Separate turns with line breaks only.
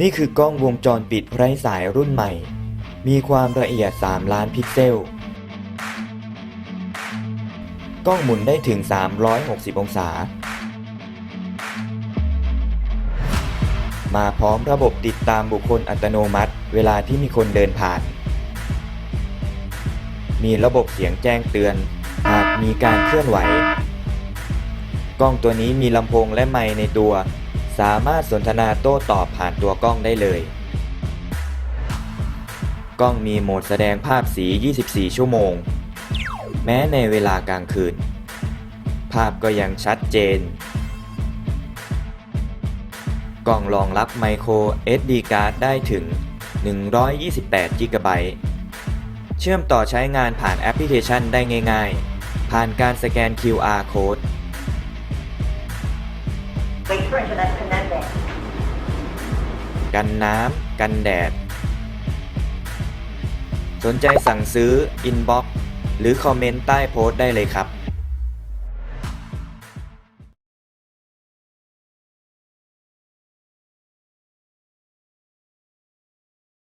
นี่คือกล้องวงจรปิดไร้สายรุ่นใหม่ มีความละเอียด 3 ล้านพิกเซล กล้องหมุนได้ถึง 360 องศา มาพร้อมระบบติดตามบุคคลอัตโนมัติ เวลาที่มีคนเดินผ่าน มีระบบเสียงแจ้งเตือน หากมีการเคลื่อนไหว กล้องตัวนี้มีลำโพงและไมค์ในตัว สามารถสนทนาโต้ตอบผ่านตัวกล้องได้เลย กล้องมีโหมดแสดงภาพสี 24 ชั่วโมง แม้ในเวลากลางคืน ภาพก็ยังชัดเจน กล้องรองรับไมโคร SD card ได้ถึง 128 GB เชื่อมต่อใช้งานผ่านแอปพลิเคชันได้ง่าย ๆ ผ่านการสแกน QR code กันน้ำ กันแดด สนใจสั่งซื้ออินบ็อกหรือคอมเมนต์ใต้โพสต์ได้เลยครับ